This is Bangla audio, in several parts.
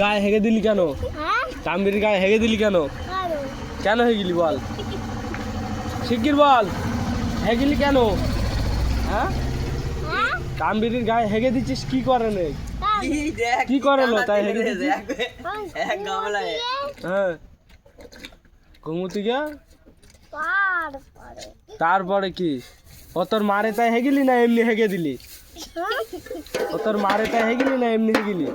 গায়ে হেগে দিলি কেন? হ্যাঁ? তাম্বির গায়ে হেগে দিলি কেন? কেন হেগিলি বল? শিগগির বল। হেগিলি কেন? হ্যাঁ? হ্যাঁ? তাম্বিরির গায়ে হেগে দিচ্ছিস কি করে নেই কি করে লো তাই হেগে দিচ্ছিস? হ্যাঁ। ঘুমুতি গিয়া? তারপরে তারপরে কি? ও তোর মারে তাই হেগিলি না এমনি হেগে দিলি? তোর মারে তাই হেগিলি না এমনি এমনি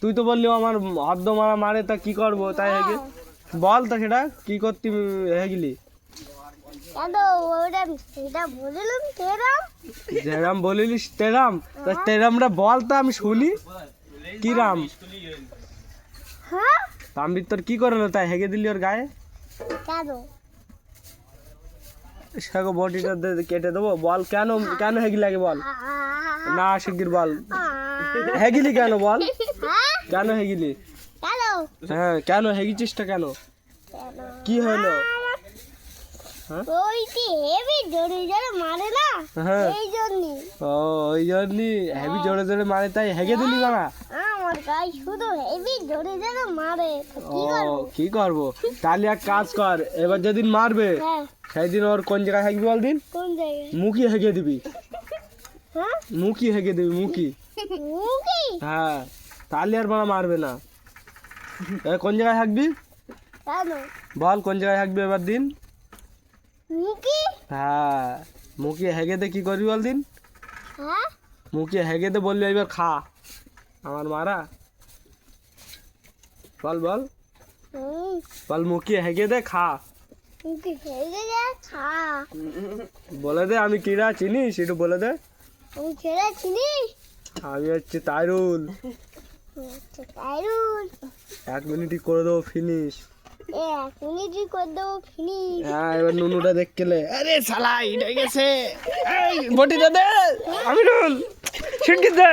তুই তো বললি আমার হদ্দ মারা মারে তা কি করব? তাই হেগে বল তো সেটা কি করতি ওটা সেটা যেরাম বলিলিস তেরাম? তা তেরামটা বল তো আমি শুনি। হ্যাঁ? তাম্বির তোর কি করল তাই হেগে দিলি ওর গায়ে? কেন? সেগো বডিটা কেটে দেবো। বল কেন কেন হেগি লাগে বল? না শিগগির বল। হেগিলি কেন বল? হ্যাঁ কেন হেগিলি? হ্যাঁ কেন হেগিছিসটা কেন? কি হলো? হ্যাঁ? হ্যাঁ। ও ওই জন্যই হেভি জোরে জোরে মারে তাই হেগে দিলি বাবা। আমার গায়ে শুধু হেভি জোরে জোরে মারে। ও কি করব? তাহলে এক কাজ কর এবার যেদিন মারবে হ্যাঁ। সেই দিন ওর কোন জায়গায় হেগবি বল দিন? কোন জায়গায়? মুখি হেগে দিবি। হ্যাঁ? মুখি হেগে দিবি মুখি মুখি হ্যাঁ তাহলে আর বাবা মারবে না। কোন জায়গায় হাঁকবি? বল কোন জায়গায় হাঁকবি এবার দিন? মুখি হ্যাঁ মুখি হেগে দে কি করবি বল দিন? হ্যাঁ? মুখি হেগে দে বলবি এবার খা। আমার মারা? বল বল। বল মুখি হেগে দে খা। বলে দে আমি কিরা চিনিস একটু বলে দে। আমি হচ্ছে তাইরুল। এক মিনিটই করে দেবো ফিনিশ এক মিনিটই করে দেবো ফিনিশ হ্যাঁ এবার নুনুটা দেখলে আরে শালা এটা গেছে। এই বটি দে আমিরুল দে।